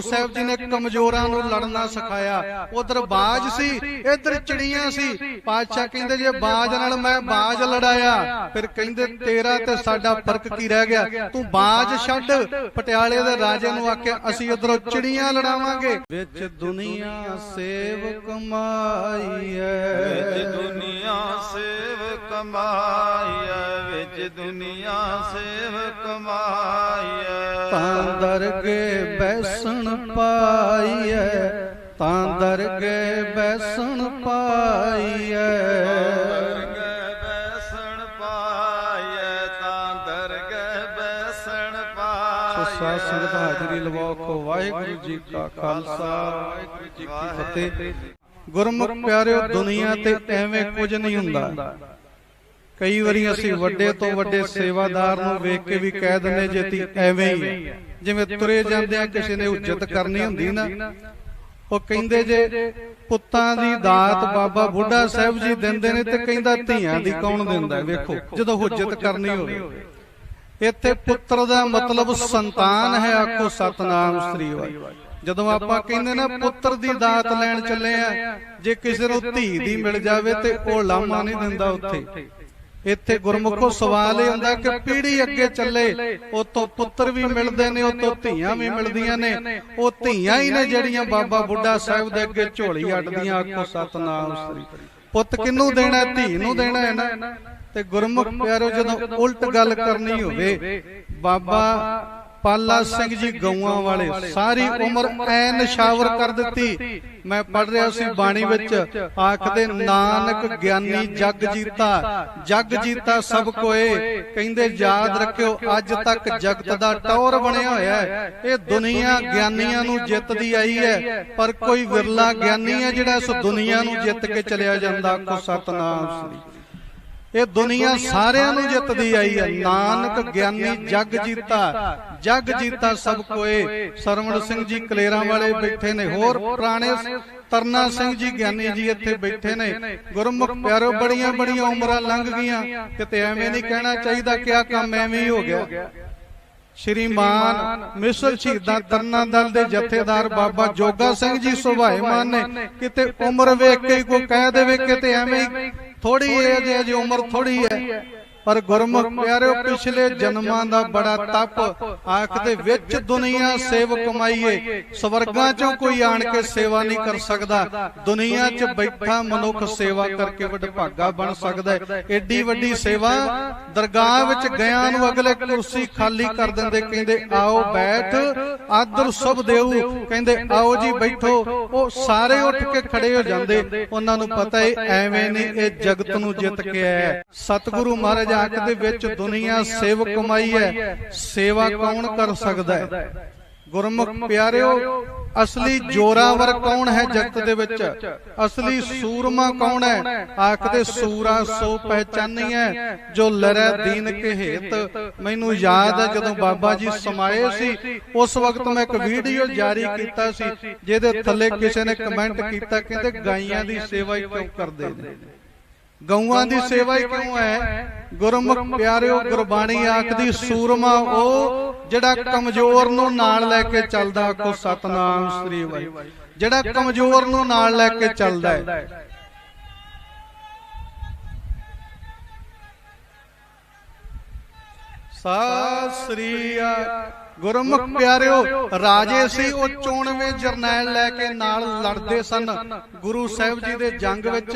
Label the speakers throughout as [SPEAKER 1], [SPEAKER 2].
[SPEAKER 1] ਗੁਰੂ ਸਾਹਿਬ ਜੀ ਨੇ ਕਮਜ਼ੋਰਾਂ ਨੂੰ ਲੜਨਾ ਸਿਖਾਇਆ। ਉਧਰ ਬਾਜ ਸੀ, ਇਧਰ ਚਿੜੀਆਂ ਸੀ। ਪਾਤਸ਼ਾਹ ਕਹਿੰਦੇ ਜੇ ਬਾਜ ਨਾਲ ਮੈਂ ਬਾਜ ਲੜਾਇਆ, ਫਿਰ ਕਹਿੰਦੇ ਤੇਰਾ ਤੇ ਸਾਡਾ ਫ਼ਰਕ ਕੀ ਰਹਿ ਗਿਆ? ਤੂੰ ਬਾਜ ਛੱਡ। ਪਟਿਆਲੇ ਦੇ ਰਾਜੇ ਨੂੰ ਆਖਿਆ, ਅਸੀਂ ਉਧਰੋਂ ਚਿੜੀਆਂ ਲੜਾਵਾਂਗੇ। ਵਿੱਚ ਦੁਨੀਆ ਸੇਵ ਕਮਾਈਐ
[SPEAKER 2] ਵਿੱਚ ਦੁਨੀਆ ਸੇਵ ਕਮਾਈਐ ਵਿੱਚ ਦੁਨੀਆ ਸੇਵ ਕਮਾਈਐ
[SPEAKER 1] ਤਾਂ ਦਰਗੇ ਬੈਸਣ ਪਾਈਐ, ਤਾਂ ਦਰਗੇ ਬੈਸਣ ਪਾਈਐ।
[SPEAKER 2] ਦਰਗਹਿ ਬੈਸਣ ਪਾਈਐ ਤਾਂ ਦਰਗਹਿ ਬੈਸਣ
[SPEAKER 1] ਸੋ
[SPEAKER 2] ਪਾਈਐ
[SPEAKER 1] ਸਾਧ ਸੰਗਤ ਹਾਜ਼ਰੀ ਲਵਾਓ ਵਾਹਿਗੁਰੂ ਜੀ ਕਾ ਖਾਲਸਾ, ਵਾਹਿਗੁਰੂ ਜੀ ਕੀ ਫਤਿਹ। ਗੁਰਮੁਖ ਪਿਆਰਿਓ ਦੁਨੀਆ ਤੇ ਐਵੇਂ ਕੁਝ ਨਹੀਂ ਹੁੰਦਾ। ਕਈ ਵਾਰੀ ਅਸੀਂ ਵੱਡੇ ਤੋਂ ਵੱਡੇ ਸੇਵਾਦਾਰ ਨੂੰ ਵੇਖ ਕੇ ਵੀ ਕਹਿ ਦਿੰਦੇ ਜੇ ਤੀ ਐਵੇਂ ਹੀ ਜਿਵੇਂ ਤੁਰੇ ਜਾਂਦੇ ਆ ਕਿਸੇ ਨੇ ਉੱਜਤ ਕਰਨੀ ਹੁੰਦੀ ਨਾ। ਉਹ ਕਹਿੰਦੇ ਜੇ ਪੁੱਤਾਂ ਦੀ ਦਾਤ ਬਾਬਾ ਬੁੱਢਾ ਸਾਹਿਬ ਜੀ ਦਿੰਦੇ ਨੇ ਤੇ ਕਹਿੰਦਾ ਧੀਆਂ ਦੀ ਕੌਣ ਦਿੰਦਾ? ਵੇਖੋ ਜਦੋਂ ਹੁਜਤ ਕਰਨੀ ਹੋਵੇ। ਇੱਥੇ ਪੁੱਤਰ ਦਾ ਮਤਲਬ ਸੰਤਾਨ ਹੈ ਆਖੋ ਸਤਨਾਮ ਸ੍ਰੀ ਵਾਹਿਗੁਰੂ ਜਦੋਂ ਆਪਾਂ ਕਹਿੰਦੇ ਨਾ ਪੁੱਤਰ ਦੀ ਦਾਤ ਲੈਣ ਚੱਲੇ ਆ ਜੇ ਕਿਸੇ ਨੂੰ ਧੀ ਦੀ ਮਿਲ ਜਾਵੇ ਤੇ ਉਹ ਲਾਮਾ ਨਹੀਂ ਦਿੰਦਾ ਉੱਥੇ। ਇੱਥੇ ਗੁਰਮੁਖੋ ਸਵਾਲ ਇਹ ਹੁੰਦਾ ਕਿ ਪੀੜ੍ਹੀ ਅੱਗੇ ਚੱਲੇ ਉਤੋਂ ਪੁੱਤਰ ਵੀ ਮਿਲਦੇ ਨੇ ਉਤੋਂ ਧੀਆਂ ਵੀ ਮਿਲਦੀਆਂ ਨੇ। ਉਹ ਧੀਆਂ ਹੀ ਨੇ ਜਿਹੜੀਆਂ ਬਾਬਾ ਬੁੱਢਾ ਸਾਹਿਬ ਦੇ ਅੱਗੇ ਝੋਲੀ ਅੱਡਦੀਆਂ ਆਖੋ ਸਤਨਾਮ ਸ੍ਰੀ। ਪੁੱਤ ਕਿਹਨੂੰ ਦੇਣਾ ਧੀ ਨੂੰ ਦੇਣਾ ਹੈ ਨਾ? ਤੇ ਗੁਰਮੁਖ ਪਿਆਰੋ ਜਦੋਂ ਉਲਟ ਗੱਲ ਕਰਨੀ ਹੋਵੇ ਬਾਬਾ ਪਾਲਾ ਸਿੰਘ ਜੀ ਗਊਆਂ ਵਾਲੇ, ਸਾਰੀ ਉਮਰ ਐ ਨਿਸ਼ਾਵਰ ਕਰ ਦਿੱਤੀ। ਮੈਂ ਪੜ ਰਿਹਾ ਸੀ ਬਾਣੀ ਵਿੱਚ, ਆਖਦੇ, ਨਾਨਕ ਗਿਆਨੀ ਜਗ ਜੀਤਾ ਜਗ ਜੀਤਾ ਸਭ ਕੋਏ। ਕਹਿੰਦੇ, ਯਾਦ ਰੱਖਿਓ, ਅੱਜ ਤੱਕ ਜਗਤ ਦਾ ਟੌਰ ਬਣਿਆ ਹੋਇਆ ਹੈ। ਇਹ ਦੁਨੀਆ ਗਿਆਨੀਆਂ ਨੂੰ ਜਿੱਤਦੀ ਆਈ ਹੈ, ਪਰ ਕੋਈ ਵਿਰਲਾ ਗਿਆਨੀ ਹੈ ਜਿਹੜਾ ਇਸ ਦੁਨੀਆ ਨੂੰ ਜਿੱਤ ਕੇ ਚਲਿਆ ਜਾਂਦਾ ਕੋ ਸਤਨਾਮ ਸ੍ਰੀ ਇਹ ਦੁਨੀਆ ਸਾਰਿਆਂ ਨੂੰ ਜਿੱਤਦੀ ਆਈ ਹੈ। ਨਾਨਕ ਗਿਆਨੀ ਜਗ ਜੀਤਾ ਜਗ ਜੀਤਾ ਸਭ ਕੋਏ। ਸਰਵਣ ਸਿੰਘ ਜੀ ਕਲੇਰਾਂ ਵਾਲੇ ਬੈਠੇ ਨੇ। ਹੋਰ ਪੁਰਾਣੇ ਤਰਨਾ ਸਿੰਘ ਜੀ ਗਿਆਨੀ ਜੀ ਇੱਥੇ ਬੈਠੇ ਨੇ। ਗੁਰਮੁਖ ਪਿਆਰੋ, ਬੜੀਆਂ ਬੜੀਆਂ ਉਮਰਾਂ ਲੰਘ ਗਈਆਂ। ਕਿਤੇ ਐਵੇਂ ਨਹੀਂ ਕਹਿਣਾ ਚਾਹੀਦਾ ਕਿ ਆ ਕੰਮ ਐਵੇਂ ਹੀ ਹੋ ਗਿਆ। ਸ਼੍ਰੀਮਾਨ ਮਿਸਰ ਸ਼ਹੀਦਾਂ ਤਰਨਾ ਦਲ ਦੇ ਜਥੇਦਾਰ ਬਾਬਾ ਜੋਗਾ ਸਿੰਘ ਜੀ ਸੁਭਾਏਮਾਨ ਨੇ। ਕਿਤੇ ਉਮਰ ਵੇਖ ਕੇ ਕੋਈ ਕਹਿ ਦੇਵੇ, ਕਿਤੇ ਐਵੇਂ ਥੋੜੀ ਏਜ ਹੈ ਜੀ ਉਮਰ ਥੋੜੀ ਹੈ। ਪਰ ਗੁਰਮੁਖ ਪਿਆਰਿਓ ਪਿਛਲੇ ਜਨਮਾਂ ਦਾ ਬੜਾ ਤਪ ਆਖਦੇ ਵਿੱਚ ਦੁਨੀਆ ਸੇਵ ਕਮਾਈਏ। ਸਵਰਗਾਂ ਚੋਂ ਕੋਈ ਆਣ ਕੇ ਸੇਵਾ ਨਹੀਂ ਕਰ ਸਕਦਾ। ਦੁਨੀਆ 'ਚ ਬੈਠਾ ਮਨੁੱਖ ਸੇਵਾ ਕਰਕੇ ਵਡਭਾਗਾ ਬਣ ਸਕਦਾ ਹੈ। ਏਡੀ ਵੱਡੀ ਸੇਵਾ ਦਰਗਾਹ ਵਿੱਚ ਗਿਆਂ ਨੂੰ ਅਗਲੇ ਕੁਰਸੀ ਖਾਲੀ ਕਰ ਦਿੰਦੇ ਕਹਿੰਦੇ ਆਓ ਬੈਠ ਆਦਰ ਸੁਭ ਦੇਉ ਕਹਿੰਦੇ ਆਓ ਜੀ ਬੈਠੋ। ਉਹ ਸਾਰੇ ਉੱਠ ਕੇ ਖੜੇ ਹੋ ਜਾਂਦੇ। ਉਹਨਾਂ ਨੂੰ ਪਤਾ ਹੈ ਐਵੇਂ ਨਹੀਂ ਇਹ ਜਗਤ ਨੂੰ ਜਿੱਤ ਕੇ ਆਇਆ ਸਤਿਗੁਰੂ ਮਹਾਰਾਜ ਆਖਦੇ ਵਿੱਚ ਦੁਨੀਆ ਸੇਵ ਕਮਾਈ ਹੈ। ਸੇਵਾ ਕੌਣ ਕਰ ਸਕਦਾ ਹੈ? ਗੁਰਮੁਖ ਪਿਆਰਿਓ, ਅਸਲੀ ਜੋਰਾਵਰ ਕੌਣ ਹੈ ਜਗਤ ਦੇ ਵਿੱਚ? ਅਸਲੀ ਸੂਰਮਾ ਕੌਣ ਹੈ? ਆਖਦੇ ਸੂਰਾ ਸੋ ਪਹਿਚਾਨੀਐ, ਜੋ ਲਰੈ ਦੀਨ ਕੇ ਹੇਤ। ਮੈਨੂੰ ਯਾਦ ਹੈ ਜਦੋਂ ਬਾਬਾ ਜੀ ਸਮਾਏ ਸੀ, ਉਸ ਵਕਤ ਮੈਂ ਇੱਕ ਵੀਡੀਓ ਜਾਰੀ ਕੀਤਾ ਸੀ, ਜਿਹਦੇ ਥੱਲੇ ਕਿਸੇ ਨੇ ਕਮੈਂਟ ਕੀਤਾ, ਕਹਿੰਦੇ ਗਾਈਆਂ ਦੀ ਸੇਵਾ ਹੀ ਕਿਉਂ ਕਰਦੇ ਨੇ? ਗਊਆਂ ਦੀ ਸੇਵਾ ਹੀ ਕਿਉਂ ਹੈ? ਗੁਰਮੁਖ ਪਿਆਰਿਓ ਗੁਰਬਾਣੀ ਆਖਦੀ ਸੂਰਮਾ ਉਹ ਜਿਹੜਾ ਕਮਜ਼ੋਰ ਨੂੰ ਨਾਲ ਲੈ ਕੇ ਚੱਲਦਾ ਆਖੋ ਸਤਨਾਮ ਸ੍ਰੀ ਵਾਹਿਗੁਰੂ। ਜਿਹੜਾ ਕਮਜ਼ੋਰ ਨੂੰ ਨਾਲ ਲੈ ਕੇ ਚੱਲਦਾ ਹੈ। ਸਤਿ ਸ੍ਰੀ ਅਕਾਲ। ਗੁਰਮੁਖ ਪਿਆਰਿਓ ਰਾਜੇ ਸੀ ਉਹ ਚੋਣਵੇਂ ਜਰਨੈਲ ਲੈ ਕੇ ਨਾਲ ਲੜਦੇ ਸਨ। ਗੁਰੂ ਸਾਹਿਬ ਜੀ ਦੇ ਜੰਗ ਵਿੱਚ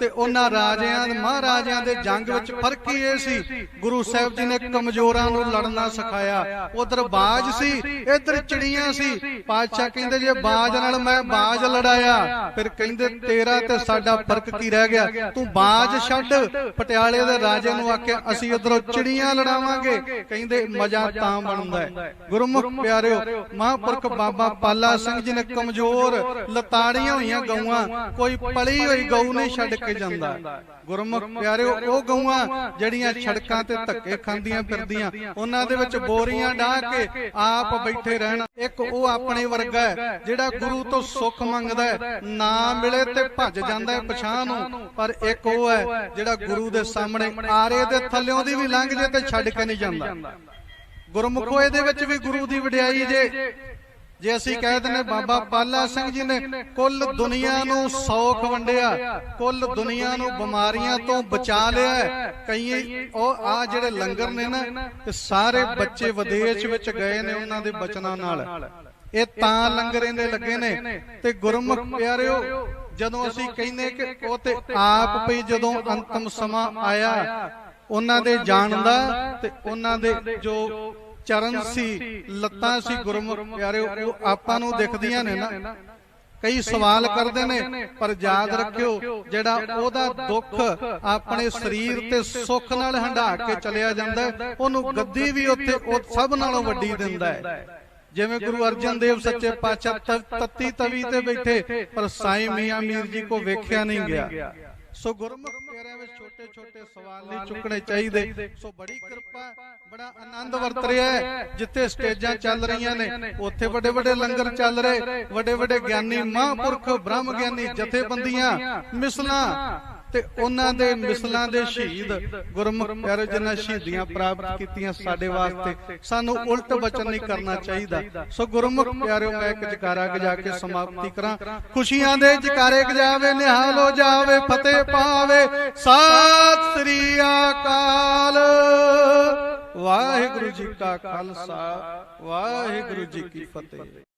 [SPEAKER 1] ਤੇ ਉਹਨਾਂ ਰਾਜਿਆਂ ਮਹਾਰਾਜਿਆਂ ਦੇ ਜੰਗ ਵਿੱਚ ਫ਼ਰਕ ਹੀ ਇਹ ਸੀ। ਗੁਰੂ ਸਾਹਿਬ ਜੀ ਨੇ ਕਮਜ਼ੋਰਾਂ ਨੂੰ ਲੜਨਾ ਸਿਖਾਇਆ। ਉਧਰ ਬਾਜ ਸੀ ਇਧਰ ਚਿੜੀਆਂ ਸੀ। ਪਾਤਸ਼ਾਹ ਕਹਿੰਦੇ ਜੇ ਬਾਜ ਨਾਲ ਮੈਂ ਬਾਜ ਲੜਾਇਆ ਫਿਰ ਕਹਿੰਦੇ ਤੇਰਾ ਤੇ ਸਾਡਾ ਫ਼ਰਕ ਕੀ ਰਹਿ ਗਿਆ? ਤੂੰ ਬਾਜ ਛੱਡ ਪਟਿਆਲੇ ਦੇ ਰਾਜੇ ਨੂੰ ਆਖਿਆ ਅਸੀਂ ਉਧਰੋਂ ਚਿੜੀਆਂ ਲੜਾਵਾਂਗੇ ਕਹਿੰਦੇ ਮਜ਼ਾ ਤਾਂ ਬਣਦਾ ਹੈ ਗੁਰਮੁਖ ਪਿਆਰਿਓ, ਮਹਾਂਪੁਰਖ ਬਾਬਾ ਪਾਲਾ ਸਿੰਘ ਜੀ ਨੇ ਕਮਜ਼ੋਰ ਲਤਾੜੀਆਂ ਹੋਈਆਂ ਗਊਆਂ, ਕੋਈ ਪਲੀ ਹੋਈ ਗਊ ਨਹੀਂ ਛੱਡ ਕੇ ਜਾਂਦਾ। ਗੁਰਮੁਖ ਪਿਆਰਿਓ, ਉਹ ਗਊਆਂ ਜਿਹੜੀਆਂ ਛੜਕਾਂ ਤੇ ਧੱਕੇ ਖਾਂਦੀਆਂ ਫਿਰਦੀਆਂ, ਉਹਨਾਂ ਦੇ ਵਿੱਚ ਬੋਰੀਆਂ ਢਾ ਕੇ ਆਪ ਬੈਠੇ ਰਹਿਣਾ। ਇੱਕ ਉਹ ਆਪਣੇ ਵਰਗਾ ਹੈ, ਜਿਹੜਾ ਗੁਰੂ ਤੋਂ ਸੁੱਖ ਮੰਗਦਾ ਹੈ, ਨਾ ਮਿਲੇ ਤੇ ਭੱਜ ਜਾਂਦਾ ਹੈ ਪਛਾਣ ਨੂੰ। ਪਰ ਇੱਕ ਉਹ ਹੈ, ਜਿਹੜਾ ਗੁਰੂ ਦੇ ਸਾਹਮਣੇ ਆਰੇ ਦੇ ਥੱਲਿਓਂ ਦੀ ਵੀ ਲੰਘ ਜੇ ਤੇ ਛੱਡ ਕੇ ਨਹੀਂ ਜਾਂਦਾ। ਗੁਰਮੁਖੋ ਇਹਦੇ ਵਿੱਚ ਵੀ ਗੁਰੂ ਦੀ ਵਡਿਆਈ ਜੇ ਜੇ ਅਸੀਂ ਕਹਿ ਦਿੰਨੇ ਬਾਬਾ ਪਾਲਾ ਸਿੰਘ ਜੀ ਨੇ ਕੁੱਲ ਦੁਨੀਆ ਨੂੰ ਸੌਖ ਵੰਡਿਆ, ਕੁੱਲ ਦੁਨੀਆ ਨੂੰ ਬਿਮਾਰੀਆਂ ਤੋਂ ਬਚਾ ਲਿਆ ਕਈ ਉਹ ਆ ਜਿਹੜੇ ਲੰਗਰ ਨੇ ਨਾ ਇਹ ਸਾਰੇ ਬੱਚੇ ਵਿਦੇਸ਼ ਵਿੱਚ ਗਏ ਨੇ ਉਹਨਾਂ ਦੇ ਬਚਨਾਂ ਨਾਲ। ਇਹ ਤਾਂ ਲੰਗਰ ਇਹਦੇ ਲੱਗੇ ਨੇ। ਤੇ ਗੁਰਮੁਖ ਪਿਆਰਿਓ, ਜਦੋਂ ਅਸੀਂ ਕਹਿੰਦੇ ਕਿ ਉਹ ਤੇ ਆਪ ਵੀ ਜਦੋਂ ਅੰਤਮ ਸਮਾਂ ਆਇਆ, ਉਹਨਾਂ ਦੇ ਜਾਣ ਦਾ ਤੇ ਉਹਨਾਂ ਦੇ ਜੋ ਚਰਨ ਸੀ ਲੱਤਾਂ ਸੀ ਗੁਰਮੁਖ। ਪਿਆਰਿਓ ਉਹ ਆਪਾਂ ਨੂੰ ਦਿਖਦੀਆਂ ਨੇ ਨਾ। ਕਈ ਸਵਾਲ ਕਰਦੇ ਨੇ ਪਰ ਯਾਦ ਰੱਖਿਓ ਜਿਹੜਾ ਉਹਦਾ ਦੁੱਖ ਆਪਣੇ ਸਰੀਰ ਤੇ ਸੁੱਖ ਨਾਲ ਹੰਢਾ ਕੇ ਚਲਿਆ ਜਾਂਦਾ ਉਹਨੂੰ ਗੱਦੀ ਵੀ ਉੱਥੇ ਉਹ ਸਭ ਨਾਲੋਂ ਵੱਡੀ ਦਿੰਦਾ ਹੈ। ਜਿਵੇਂ ਗੁਰੂ ਅਰਜਨ ਦੇਵ ਸੱਚੇ ਪਾਤਸ਼ਾਹ ਤੱਤੀ ਤਵੀ ਤੇ ਬੈਠੇ ਪਰ ਸਾਈਂ ਮੀਆਂ ਮੀਰ ਜੀ ਕੋ ਵੇਖਿਆ ਨਹੀਂ ਗਿਆ। ਸੋ ਗੁਰਮੁਖ ਪਿਆਰਿਆਂ ਵਿੱਚ ਛੋਟੇ ਛੋਟੇ ਸਵਾਲ ਨਹੀਂ ਚੁੱਕਣੇ ਚਾਹੀਦੇ। ਸੋ ਬੜੀ ਕਿਰਪਾ ਬੜਾ ਆਨੰਦ ਵਰਤ ਰਿਹਾ ਹੈ। ਜਿੱਥੇ ਸਟੇਜਾਂ ਚੱਲ ਰਹੀਆਂ ਨੇ ਉੱਥੇ ਵੱਡੇ ਵੱਡੇ ਲੰਗਰ ਚੱਲ ਰਹੇ ਵੱਡੇ ਵੱਡੇ ਗਿਆਨੀ ਮਹਾਂਪੁਰਖ ਬ੍ਰਹਮ ਗਿਆਨੀ ਜਥੇਬੰਦੀਆਂ ਮਿਸਲਾਂ ਤੇ ਉਹਨਾਂ ਦੇ ਮਿਸਲਾਂ ਦੇ ਸ਼ਹੀਦ ਗੁਰਮੁਖ ਪਿਆਰੇ ਜਿਨ੍ਹਾਂ ਸ਼ਹੀਦੀਆਂ ਪ੍ਰਾਪਤ ਕੀਤੀਆਂ ਸਾਡੇ ਵਾਸਤੇ ਸਾਨੂੰ ਉਲਟ ਬਚਨ ਨਹੀਂ ਕਰਨਾ ਚਾਹੀਦਾ। ਸੋ ਗੁਰਮੁਖ ਪਿਆਰਿਓ ਮੈਂ ਇੱਕ ਜਕਾਰਾ ਗਜਾ ਕੇ ਸਮਾਪਤੀ ਕਰਾਂ। ਖੁਸ਼ੀਆਂ ਦੇ ਜਕਾਰੇ ਗਜਾਵੇ ਨਿਹਾਲ ਹੋ ਜਾਵੇ ਫਤਿਹ ਪਾਵੇ। ਸਤਿ ਸ੍ਰੀ ਅਕਾਲ। ਵਾਹਿਗੁਰੂ ਜੀ ਕਾ ਖਾਲਸਾ। ਵਾਹਿਗੁਰੂ ਜੀ ਕੀ ਫਤਿਹ।